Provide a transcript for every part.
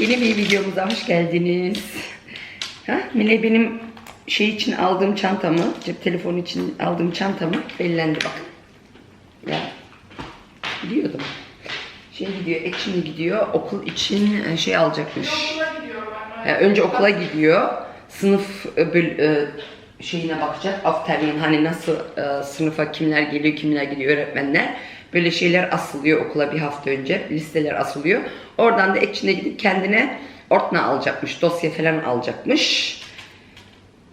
Yeni bir videomuza hoş geldiniz. Ha, Mine benim şey için aldığım çantamı, cep telefonu için aldığım çantamı bellendi bakın. Ya biliyordum. Şey gidiyor, Action'a gidiyor. Okul için e, şey alacakmış. E, önce okula gidiyor. Sınıf e, böl- e, şeyine bakacak. Afternoon hani nasıl sınıfa kimler geliyor, kimler gidiyor öğretmenler. Böyle şeyler asılıyor okula bir hafta önce. Listeler asılıyor. Oradan da Action'a gidip kendine ortna alacakmış. Dosya falan alacakmış.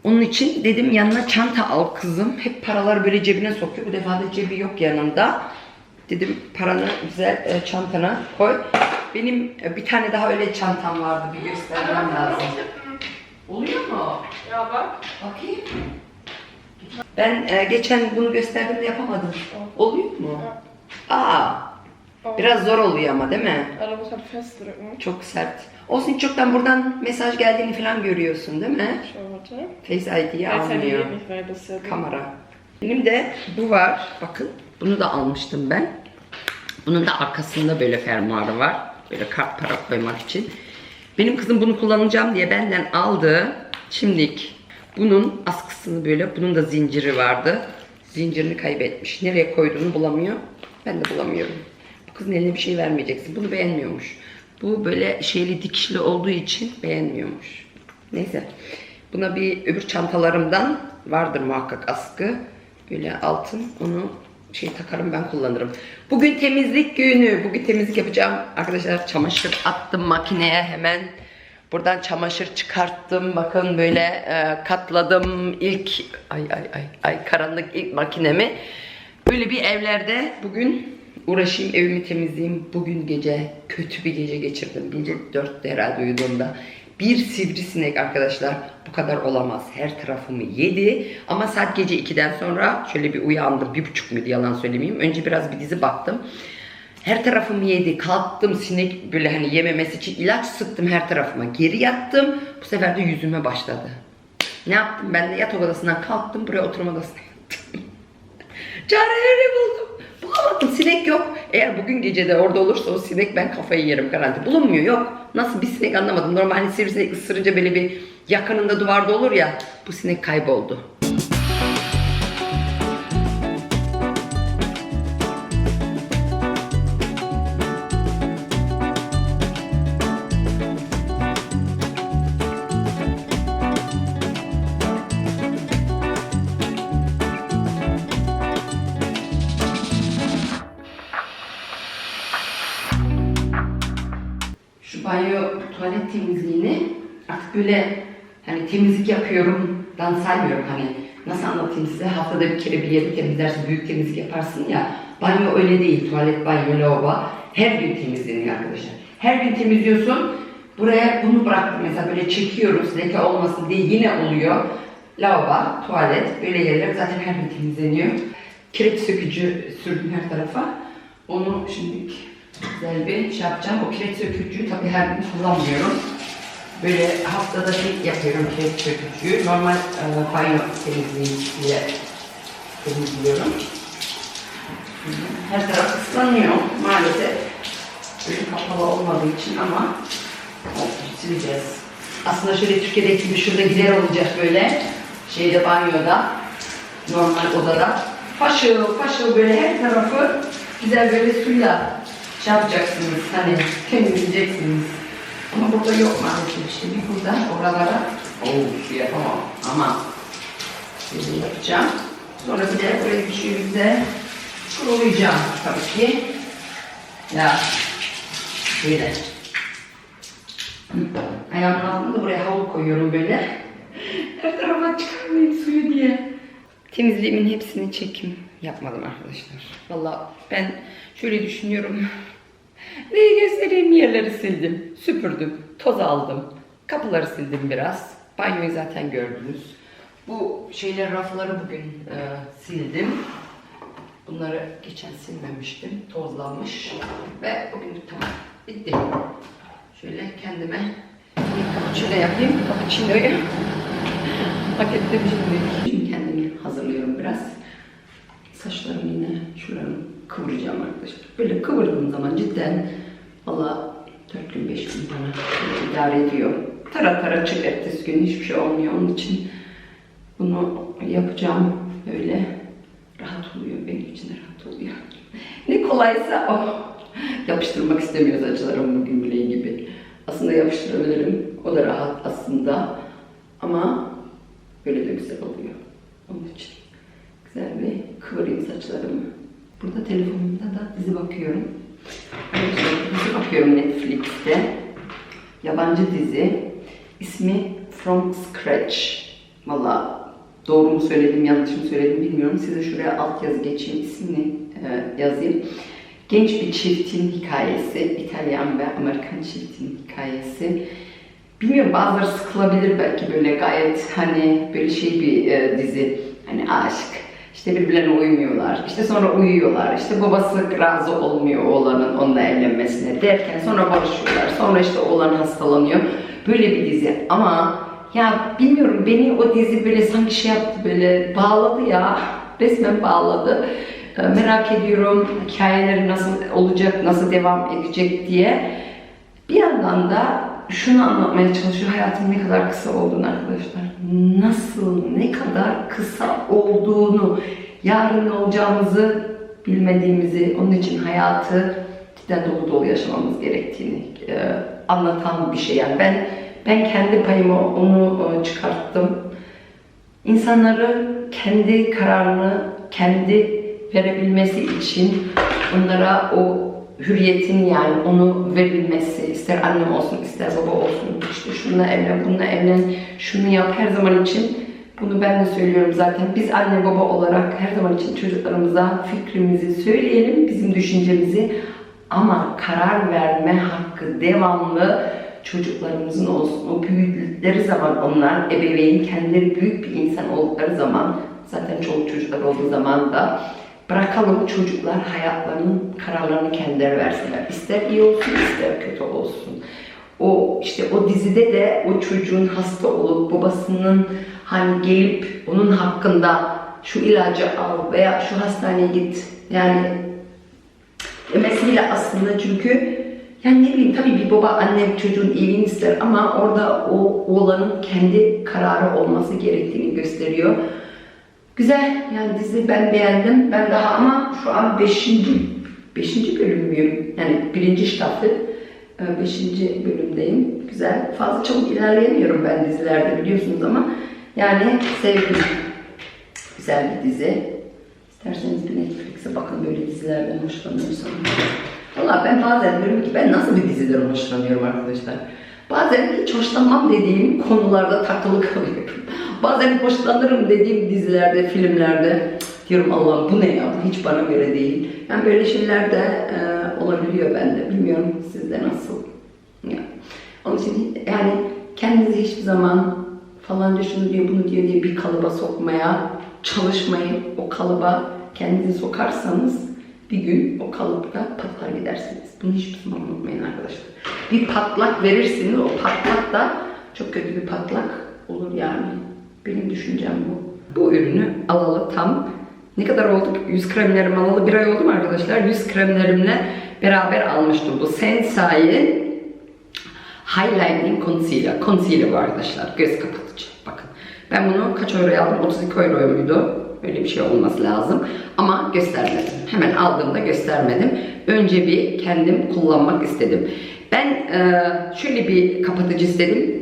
Onun için dedim yanına çanta al kızım. Hep paraları böyle cebine sokuyor. Bu defa da cebi yok yanında. Dedim paranı güzel e, çantana koy. Benim e, bir tane daha öyle çantam vardı. Bir göstermem lazım. Oluyor mu? Ya bak. Bakayım. Ben e, geçen bunu gösterdiğimde yapamadım. Oluyor mu? Aa, biraz zor oluyor ama değil mi? Muss man festdrücken. Çok sert. Olsun çoktan buradan mesaj geldiğini falan görüyorsun değil mi? Warte. Face ID'yi Jetzt almıyor. Kamera. Benim de bu var. Bakın bunu da almıştım ben. Bunun da arkasında böyle fermuarı var. Böyle kart para koymak için. Benim kızım bunu kullanacağım diye benden aldı. Şimdilik bunun askısını böyle, bunun da zinciri vardı. Zincirini kaybetmiş. Nereye koyduğunu bulamıyor. Ben de bulamıyorum. Bu kızın eline bir şey vermeyeceksin. Bunu beğenmiyormuş. Bu böyle şeyli dikişli olduğu için beğenmiyormuş. Neyse. Buna bir öbür çantalarımdan vardır muhakkak askı. Böyle altın onu şey takarım ben kullanırım. Bugün temizlik günü. Bugün temizlik yapacağım. Arkadaşlar çamaşır attım makineye hemen. Buradan çamaşır çıkarttım. Bakın böyle e, katladım ilk ay ay ay ay karanlık ilk makinemi. Böyle bir evlerde bugün uğraşayım evimi temizleyeyim. Bugün gece kötü bir gece geçirdim. Gece 4'te herhalde uyuduğumda. Bir sivrisinek arkadaşlar bu kadar olamaz. Her tarafımı yedi. Ama saat gece 2'den sonra şöyle bir uyandım. Bir buçuk muydu yalan söylemeyeyim. Önce biraz bir dizi baktım. Her tarafımı yedi. Kalktım sinek böyle hani yememesi için ilaç sıktım her tarafıma. Geri yattım. Bu sefer de yüzüme başladı. Ne yaptım? Ben de yatak odasından kalktım. Buraya oturma odasına yattım. Çareleri buldum. Bulamadım. Sinek yok. Eğer bugün gece de orada olursa o sinek ben kafayı yerim garanti. Bulunmuyor. Yok. Nasıl bir sinek anlamadım. Normalde sivrisinek ısırınca böyle bir yakınında duvarda olur ya. Bu sinek kayboldu. Temizlik yapıyorumdan saymıyorum. Hani nasıl anlatayım size? Haftada bir kere bir yeri temizlersin büyük temizlik yaparsın ya. Banyo öyle değil tuvalet banyo lavabo. Her gün temizleniyor arkadaşlar. Her gün temizliyorsun buraya bunu bıraktım. Mesela böyle çekiyoruz leke olmasın diye yine oluyor. Lavabo tuvalet böyle yerler zaten her gün temizleniyor. Kireç sökücü sürdüm her tarafa. Onu şimdi güzel bir şey yapacağım. O kireç sökücüyü tabii her gün kullanmıyorum. Böyle haftada bir yapıyorum kireç sökücüyü. Normal e, banyo temizliği diye temizliyorum. Her taraf ıslanıyor maalesef. Böyle kapalı olmadığı için ama olsun, sileceğiz. Aslında şöyle Türkiye'deki gibi şurada gider olacak böyle. Şeyde banyoda, normal odada. Paşıl paşıl böyle her tarafı güzel böyle suyla şey yapacaksınız hani temizleyeceksiniz. Ama burada yok maalesef işte bir burada oralara oh şey yapamam ama böyle yapacağım. Sonra bir de buraya düşüğümüzde kurulayacağım tabii ki. Ya böyle. Ayağımın altında da buraya havlu koyuyorum böyle. Her tarafa çıkarmayayım suyu diye. Temizliğimin hepsini çekim yapmadım arkadaşlar. Valla ben şöyle düşünüyorum. Neyi göstereyim yerleri sildim, süpürdüm, toz aldım, kapıları sildim biraz. Banyoyu zaten gördünüz. Bu şeyler rafları bugün e, sildim. Bunları geçen silmemiştim, tozlanmış ve bugün tamam bitti. Şöyle kendime cappuccino yapayım, cappuccino'yu hak ettim şimdi. Kendimi hazırlıyorum biraz. Saçlarımı yine şuralarını kıvıracağım arkadaşlar. Böyle kıvırdığım zaman cidden valla Dört gün beş gün bana idare ediyor. Tara tara çık ertesi gün hiçbir şey olmuyor onun için. Bunu yapacağım böyle rahat oluyor benim için de rahat oluyor. Ne kolaysa o. Yapıştırmak istemiyoruz acılarım bugün bileği gibi. Aslında yapıştırabilirim. O da rahat aslında. Ama böyle de güzel oluyor. Onun için güzel bir kıvırayım saçlarımı. Burada telefonumda da dizi bakıyorum. Arkadaşlar, Dizi bakıyorum Netflix'te. Yabancı dizi. İsmi From Scratch. Valla doğru mu söyledim, yanlış mı söyledim bilmiyorum. Size şuraya alt yazı geçeyim, ismini e, yazayım. Genç bir çiftin hikayesi, İtalyan ve Amerikan çiftin hikayesi. Bilmiyorum bazıları sıkılabilir belki böyle gayet hani böyle şey bir e, dizi. Hani aşk, işte birbirlerine uymuyorlar, işte sonra uyuyorlar, işte babası razı olmuyor oğlanın onunla evlenmesine derken sonra barışıyorlar, sonra işte oğlan hastalanıyor. Böyle bir dizi ama ya bilmiyorum beni o dizi böyle sanki şey yaptı böyle bağladı ya, resmen bağladı. E, Merak ediyorum hikayeleri nasıl olacak, nasıl devam edecek diye. Bir yandan da şunu anlatmaya çalışıyor hayatın ne kadar kısa olduğunu arkadaşlar. Nasıl, ne kadar kısa olduğunu, yarın olacağımızı bilmediğimizi, onun için hayatı cidden dolu dolu yaşamamız gerektiğini e, anlatan bir şey. Yani ben ben kendi payımı onu e, çıkarttım. İnsanları kendi kararını kendi verebilmesi için onlara o hürriyetin yani onu verilmesi ister anne olsun ister baba olsun işte şununla evlen bununla evlen şunu yap her zaman için bunu ben de söylüyorum zaten biz anne baba olarak her zaman için çocuklarımıza fikrimizi söyleyelim bizim düşüncemizi ama karar verme hakkı devamlı çocuklarımızın olsun. O büyüdükleri zaman onlar ebeveyn kendileri büyük bir insan oldukları zaman zaten çoluk çocuklar olduğu zaman da bırakalım çocuklar hayatlarının kararlarını kendileri versinler. İster iyi olsun ister kötü olsun. O işte o dizide de o çocuğun hasta olup babasının hani gelip onun hakkında şu ilacı al veya şu hastaneye git yani demesiyle aslında çünkü yani ne bileyim tabii bir baba anne çocuğun iyiliğini ister ama orada o oğlanın kendi kararı olması gerektiğini gösteriyor. Güzel yani dizi ben beğendim. Ben daha ama şu an 5. 5. bölüm müyüm? Yani birinci staffı 5. bölümdeyim. Güzel. Fazla çabuk ilerleyemiyorum ben dizilerde biliyorsunuz ama yani sevdim. Güzel bir dizi. İsterseniz bir Netflix'e bakın böyle dizilerden hoşlanıyorsanız. Valla ben bazen diyorum ki ben nasıl bir diziden hoşlanıyorum arkadaşlar. Bazen hiç hoşlanmam dediğim konularda takılı kalıyorum. Bazen hoşlanırım dediğim dizilerde, filmlerde diyorum Allah'ım bu ne ya hiç bana göre değil. Yani böyle şeyler de e, olabiliyor bende. Bilmiyorum sizde nasıl. Ya. Onun için yani kendinizi hiçbir zaman falanca şunu diyor bunu diyor diye bir kalıba sokmaya çalışmayın. O kalıba kendinizi sokarsanız bir gün o kalıpta patlar gidersiniz. Bunu hiçbir zaman unutmayın arkadaşlar. Bir patlak verirsiniz, o patlak da çok kötü bir patlak olur yani. Benim düşüncem bu. Bu ürünü alalı tam ne kadar oldu? 100 kremlerim alalı bir ay oldu mu arkadaşlar? 100 kremlerimle beraber almıştım. Bu Sensai'nin Highlighting Concealer. Concealer bu arkadaşlar. Göz kapatıcı. Bakın. Ben bunu kaç euroya aldım? 32 euro muydu? Öyle bir şey olması lazım. Ama göstermedim. Hemen aldığımda göstermedim. Önce bir kendim kullanmak istedim. Ben şöyle bir kapatıcı istedim.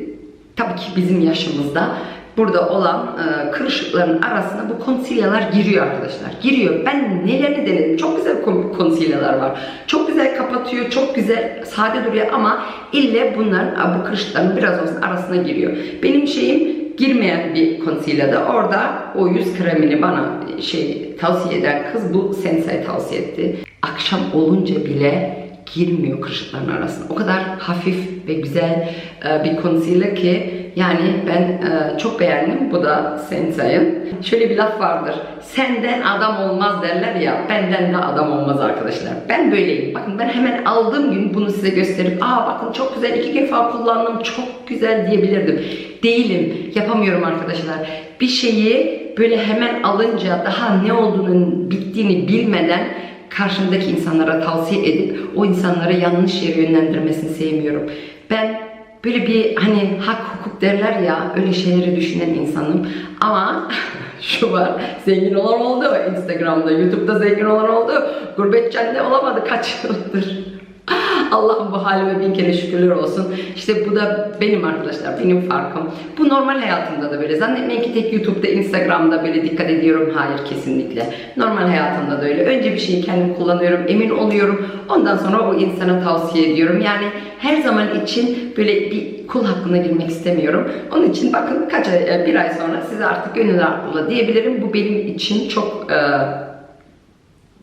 Tabii ki bizim yaşımızda burada olan e, kırışıkların arasına bu concealer'lar giriyor arkadaşlar. Giriyor. Ben nelerini denedim. Çok güzel concealer'lar var. Çok güzel kapatıyor. Çok güzel sade duruyor ama ille bunların bu kırışıkların biraz olsun arasına giriyor. Benim şeyim girmeyen bir concealer'da orada o yüz kremini bana şey tavsiye eden kız bu Sensei tavsiye etti. Akşam olunca bile girmiyor kırışıkların arasına. O kadar hafif ve güzel e, bir concealer ki yani ben e, çok beğendim. Bu da Sensei'in. Şöyle bir laf vardır. Senden adam olmaz derler ya. Benden de adam olmaz arkadaşlar. Ben böyleyim. Bakın ben hemen aldığım gün bunu size gösterip aa bakın çok güzel iki defa kullandım çok güzel diyebilirdim. Değilim. Yapamıyorum arkadaşlar. Bir şeyi böyle hemen alınca daha ne olduğunun bittiğini bilmeden karşımdaki insanlara tavsiye edip o insanları yanlış yere yönlendirmesini sevmiyorum. Ben böyle bir hani hak hukuk derler ya öyle şeyleri düşünen insanım. Ama şu var zengin olan oldu Instagram'da, YouTube'da zengin olan oldu. Gurbetçende olamadı kaç yıldır. Allah'ım bu halime bin kere şükürler olsun. İşte bu da benim arkadaşlar, benim farkım. Bu normal hayatımda da böyle. Zannetmeyin ki tek YouTube'da, Instagram'da böyle dikkat ediyorum. Hayır kesinlikle. Normal hayatımda da öyle. Önce bir şeyi kendim kullanıyorum, emin oluyorum. Ondan sonra o insana tavsiye ediyorum. Yani her zaman için böyle bir kul hakkına girmek istemiyorum. Onun için bakın kaç ay, bir ay sonra size artık gönül rahatlığıyla diyebilirim. Bu benim için çok e,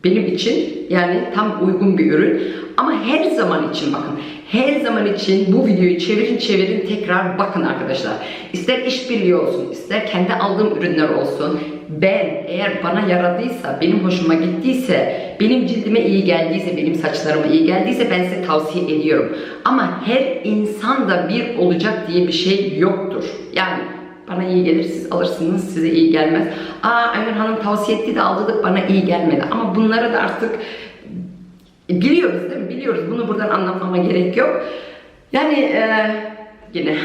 benim için yani tam uygun bir ürün. Ama her zaman için bakın. Her zaman için bu videoyu çevirin çevirin tekrar bakın arkadaşlar. İster işbirliği olsun, ister kendi aldığım ürünler olsun. Ben eğer bana yaradıysa, benim hoşuma gittiyse, benim cildime iyi geldiyse, benim saçlarıma iyi geldiyse ben size tavsiye ediyorum. Ama her insan da bir olacak diye bir şey yoktur. Yani bana iyi gelir siz alırsınız size iyi gelmez. Aa Aynen Hanım tavsiye etti de aldık bana iyi gelmedi. Ama bunları da artık biliyoruz değil mi? Biliyoruz. Bunu buradan anlatmama gerek yok. Yani e, yine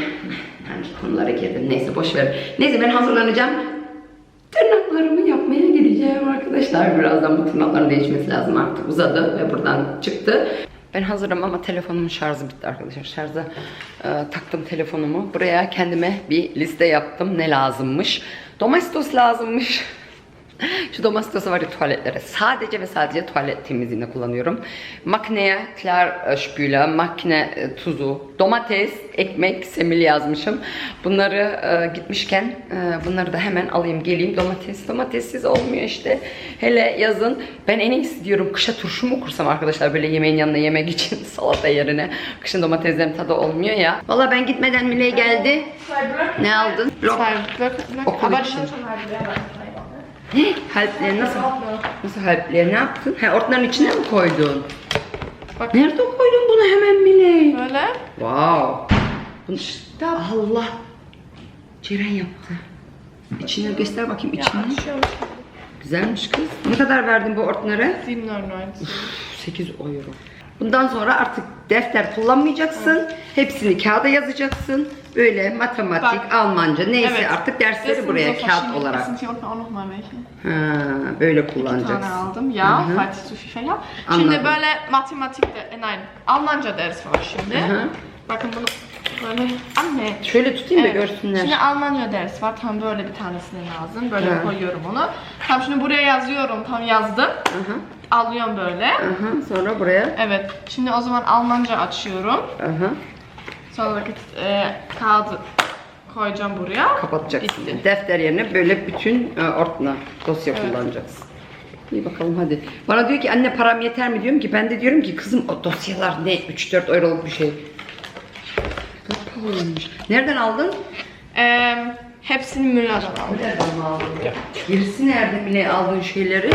hangi konulara girdim neyse boş ver. Neyse ben hazırlanacağım. Tırnaklarımı yapmaya gideceğim arkadaşlar. Birazdan bu tırnakların değişmesi lazım artık uzadı ve buradan çıktı. Ben hazırım ama telefonumun şarjı bitti arkadaşlar. Şarja e, taktım telefonumu. Buraya kendime bir liste yaptım. Ne lazımmış? Domestos lazımmış. Şu Domestos'u var ya tuvaletlere. Sadece ve sadece tuvalet temizliğinde kullanıyorum. Makineye klar spüler, makine e, tuzu, domates, ekmek, semil yazmışım. Bunları e, gitmişken e, bunları da hemen alayım geleyim. Domates, domatessiz olmuyor işte. Hele yazın ben en iyisi diyorum kışa turşu mu kursam arkadaşlar böyle yemeğin yanına yemek için salata yerine. Kışın domateslerin tadı olmuyor ya. Valla ben gitmeden Miley geldi. Ne aldın? Blöcke. Okul için. Halpleri nasıl? Nasıl halpleri ne yaptın? Ha ortaların içine mi koydun? Bak. Nerede koydun bunu hemen Miley? Böyle. Wow. Bunu, Allah. Ceren yaptı. İçine göster bakayım içini. Güzelmiş kız. Ne kadar verdin bu ortlara? 7,99. 8 euro. Bundan sonra artık defter kullanmayacaksın. Hepsini kağıda yazacaksın. Böyle matematik, Bak. Almanca neyse Evet. artık dersleri sind buraya kağıt olarak. Ha, böyle Bir tane kullanacaksın. aldım. Ya, Fächer habe. Şimdi böyle matematik, de, e, nein, Almanca ders var şimdi. Hı hı. Bakın bunu böyle, anne. Şöyle tutayım da görsünler. Şimdi Almanca ders var. Tam böyle bir tanesini lazım. Böyle Hı. koyuyorum onu. Tam şimdi buraya yazıyorum. Tam yazdım. Aha, Alıyorum böyle. aha. Sonra buraya. Evet. Şimdi o zaman Almanca açıyorum. Aha. Sonra vakit e, kağıdı koyacağım buraya. Kapatacaksın. Bitti. Defter yerine böyle bütün e, ortuna dosya Evet. kullanacaksın. İyi bakalım hadi. Bana diyor ki anne param yeter mi diyorum ki ben de diyorum ki kızım o dosyalar ne 3-4 euroluk bir şey. Pahalıymış. Nereden aldın? E, hepsini Müller'den aldım. Nereden aldın? Gerisi nerede bile aldığın şeyleri?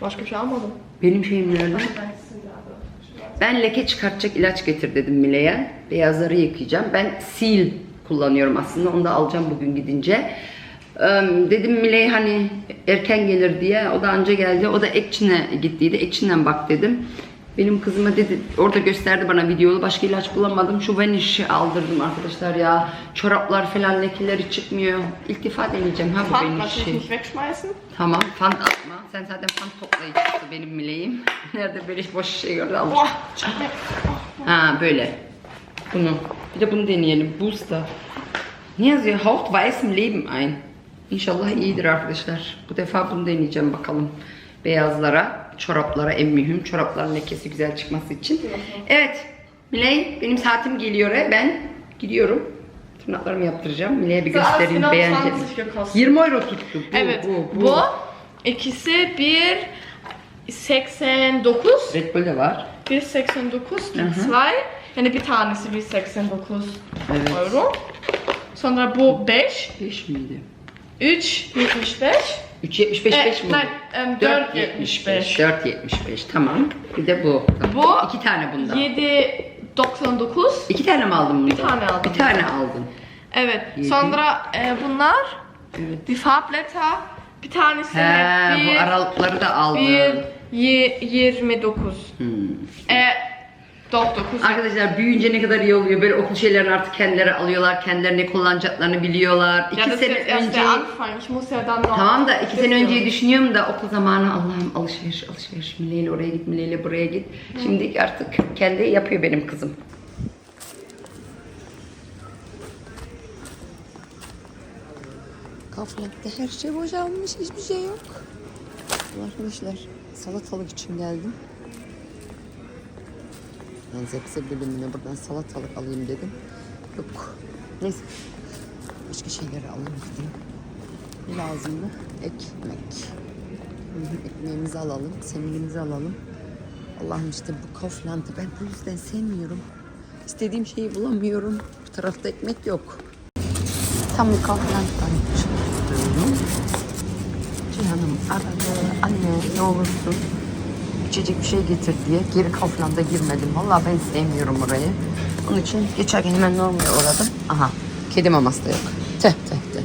Başka bir şey almadım. Benim şeyim nerede? Ben leke çıkartacak ilaç getir dedim Mile'ye. Beyazları yıkayacağım. Ben sil kullanıyorum aslında. Onu da alacağım bugün gidince. Ee, dedim Mile'ye hani erken gelir diye. O da anca geldi. O da Ekçin'e gittiydi. Ekçin'den bak dedim. Benim kızıma dedi, orada gösterdi bana videolu. Başka ilaç bulamadım. Şu Vanish'i aldırdım arkadaşlar ya. Çoraplar falan lekeleri çıkmıyor. İlk defa deneyeceğim ha bu wegschmeißen. Tamam, fant atma. Sen zaten fant toplayıcısı benim mileğim. Nerede böyle boş şey gördü almış. Ha böyle. Bunu. Bir de bunu deneyelim. Booster. Ne yazıyor? Haucht weißem Leben ein. İnşallah iyidir arkadaşlar. Bu defa bunu deneyeceğim bakalım. Beyazlara, çoraplara en mühim. Çorapların lekesi güzel çıkması için. Evet. Miley benim saatim geliyor. Ben gidiyorum. Tırnaklarımı yaptıracağım. Miley'e bir göstereyim. Beğenecek. 20 gekostet. 20 euro tuttu. Bu, Evet. bu, Bu, ikisi 1 89 Red Bull de var. 1.89 Hı hı. zwei. Yani bir tanesi 1.89 Evet. Euro. Sonra bu 5. 5 miydi? 3.75. 3.75 E, 5 mi? em, 4.75. 4.75 tamam. Bir de bu. Bu İki tane bundan. 7.99. İki tane mi aldın bundan? Bir tane aldım. Bir tane aldın. Evet. Yedi. Sonra e, bunlar Evet. die Farbblätter. Bir tanesi He, bir, bu aralıkları da aldın. 1 Yi- 29. Hmm. E 99. Arkadaşlar büyüyünce ne kadar iyi oluyor. Böyle okul şeylerini artık kendileri alıyorlar. Kendileri ne kullanacaklarını biliyorlar. İki Ja, sene önce... Tamam da iki sene önceyi düşünüyorum da okul zamanı Allah'ım alışveriş alışveriş Mileyle oraya git Mileyle buraya git. Şimdi artık kendi yapıyor benim kızım. Kaufland'da her şey boşalmış hiçbir şey yok. Arkadaşlar salatalık için geldim. Ben zepse bölümüne buradan salatalık alayım dedim. Yok. Neyse. Başka şeyleri alayım dedim. Ne lazım mı? Ekmek. Ekmeğimizi alalım, semirimizi alalım. Allah'ım işte bu Kaufland'ı ben bu yüzden sevmiyorum. İstediğim şeyi bulamıyorum. Bu tarafta ekmek yok. Tam bir Kaufland'dan çıkıyorum. Cihan'ım aradı. Anne ne olursun içecek bir şey getir diye geri Kaufland'a girmedim. Vallahi ben sevmiyorum orayı. Onun için geçerken hemen normaya uğradım. Aha kedi maması da yok. Teh teh teh.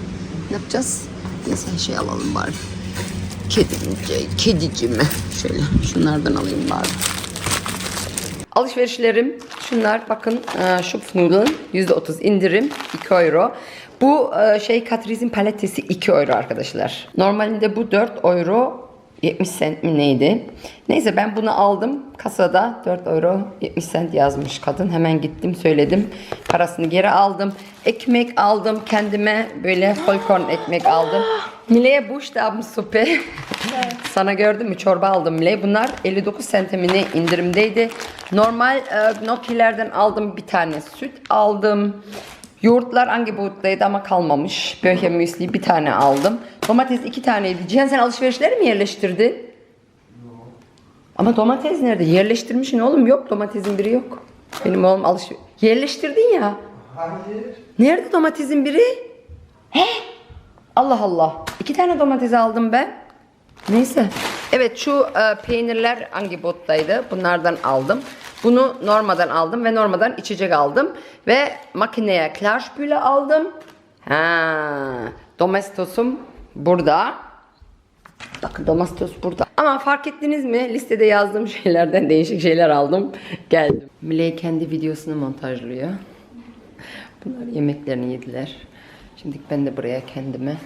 Ne yapacağız? Neyse şey alalım bari. Kedince, kedicimi. Şöyle şunlardan alayım bari. Alışverişlerim şunlar bakın e, Schupfnudeln %30 indirim 2 euro. Bu e, şey Catrice'in paletesi 2 euro arkadaşlar. Normalinde bu 4 euro 70 cent mi neydi? Neyse ben bunu aldım. Kasada 4 euro 70 cent yazmış kadın. Hemen gittim söyledim. Parasını geri aldım. Ekmek aldım kendime. Böyle Vollkorn ekmek aldım. Mile'ye Buchstabensuppe. Sana gördün mü çorba aldım Mile. Bunlar 59 centimine indirimdeydi. Normal e, Nokia'lerden aldım bir tane süt aldım. Yoğurtlar Angebot'taydı ama kalmamış. Böhe müsli bir tane aldım. Domates iki taneydi. Cihan sen alışverişleri mi yerleştirdin? Ama domates nerede? Yerleştirmişsin oğlum. Yok domatesin biri yok. Benim oğlum alış Yerleştirdin ya. Hayır. Nerede domatesin biri? He? Allah Allah. İki tane domates aldım ben. Neyse. Evet şu e, peynirler Angebot'taydı. Bunlardan aldım. Bunu normadan aldım ve normadan içecek aldım. Ve makineye Klarspüle aldım. Ha, domestosum burada. Bakın domates burada. Ama fark ettiniz mi? Listede yazdığım şeylerden değişik şeyler aldım. Geldim. Miley kendi videosunu montajlıyor. Bunlar yemeklerini yediler. Şimdi ben de buraya kendime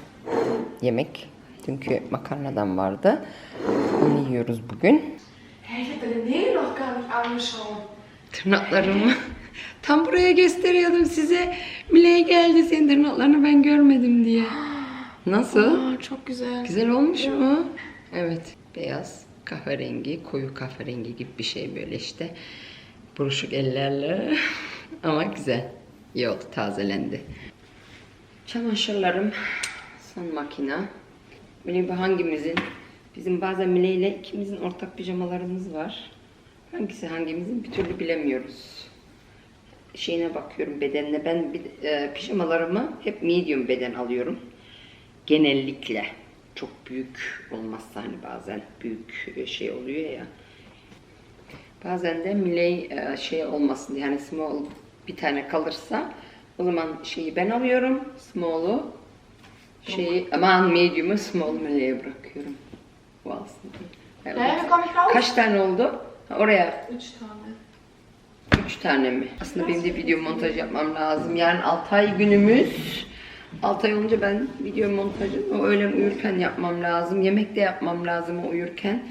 yemek. Dünkü makarnadan vardı. Onu yiyoruz bugün. Hey, ich habe deine Nägel noch gar nicht angeschaut. Tırnaklarımı tam buraya gösteriyordum size. Miley geldi senin tırnaklarını ben görmedim diye. Nasıl? Aa, çok güzel. Güzel olmuş mu? Evet. Beyaz, kahverengi, koyu kahverengi gibi bir şey böyle işte. Buruşuk ellerle. Ama güzel. İyi oldu, tazelendi. Çamaşırlarım. Son makina. Bu hangimizin? Bizim bazen Mile ile ikimizin ortak pijamalarımız var. Hangisi hangimizin bir türlü bilemiyoruz. Şeyine bakıyorum bedenine. Ben e, pijamalarımı hep medium beden alıyorum genellikle çok büyük olmazsa hani bazen büyük e, şey oluyor ya. Bazen de miley e, şey olmasın yani small bir tane kalırsa o zaman şeyi ben alıyorum small'u şeyi aman medium'u small mileye bırakıyorum. Bu aslında. Yani komme ich raus? Kaç tane oldu? Ha, Oraya Üç tane. Üç tane mi? Aslında benim de video montaj yapmam lazım. Yarın Altay günümüz. Altay olunca ben video montajını o öğlen uyurken yapmam lazım. Yemek de yapmam lazım o uyurken.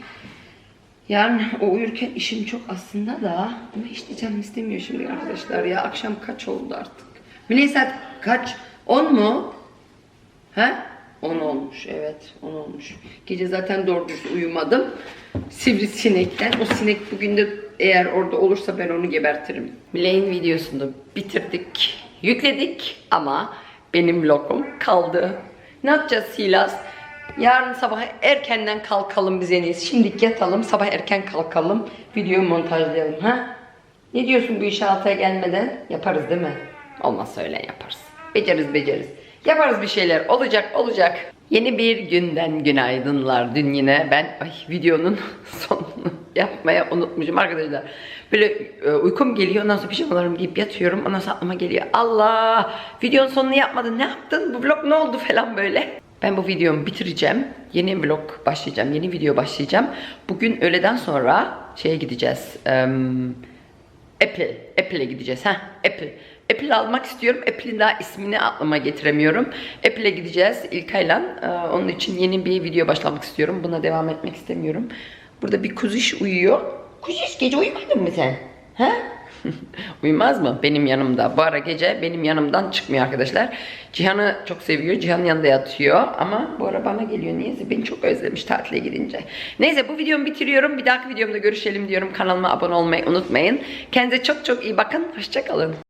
Yarın o uyurken işim çok aslında da ama işte canım istemiyor şimdi arkadaşlar ya. Akşam kaç oldu artık? Miley saat kaç? 10 mu? He? 10 olmuş evet 10 olmuş. Gece zaten doğru düz uyumadım. Sivrisinekten. O sinek bugün de eğer orada olursa ben onu gebertirim. Miley'in videosunu bitirdik. Yükledik ama benim lokum kaldı. Ne yapacağız Silas? Yarın sabah erkenden kalkalım biz en iyisi. Şimdi yatalım sabah erken kalkalım. Videoyu montajlayalım ha? Ne diyorsun bu işe altıya gelmeden? Yaparız değil mi? Olmazsa öyle yaparız. Beceririz beceririz. Yaparız bir şeyler. Olacak olacak. Yeni bir günden günaydınlar. Dün yine ben ay, videonun sonunu yapmaya unutmuşum arkadaşlar. Böyle e, uykum geliyor. Ondan sonra pijamalarımı giyip yatıyorum. Ondan sonra aklıma geliyor. Allah! Videonun sonunu yapmadın. Ne yaptın? Bu vlog ne oldu falan böyle. Ben bu videomu bitireceğim. Yeni vlog başlayacağım. Yeni video başlayacağım. Bugün öğleden sonra şeye gideceğiz. Em, Apple. Apple'e gideceğiz. ha Apple. Apple almak istiyorum. Apple'in daha ismini aklıma getiremiyorum. Apple'e gideceğiz İlkay'la. Ee, onun için yeni bir video başlamak istiyorum. Buna devam etmek istemiyorum. Burada bir kuziş uyuyor. Kuziş gece uyumadın mı sen? Ha? Uyumaz mı? Benim yanımda. Bu ara gece benim yanımdan çıkmıyor arkadaşlar. Cihan'ı çok seviyor. Cihan'ın yanında yatıyor. Ama bu ara bana geliyor. Niyeyse beni çok özlemiş tatile gidince. Neyse bu videomu bitiriyorum. Bir dahaki videomda görüşelim diyorum. Kanalıma abone olmayı unutmayın. Kendinize çok çok iyi bakın. Hoşçakalın.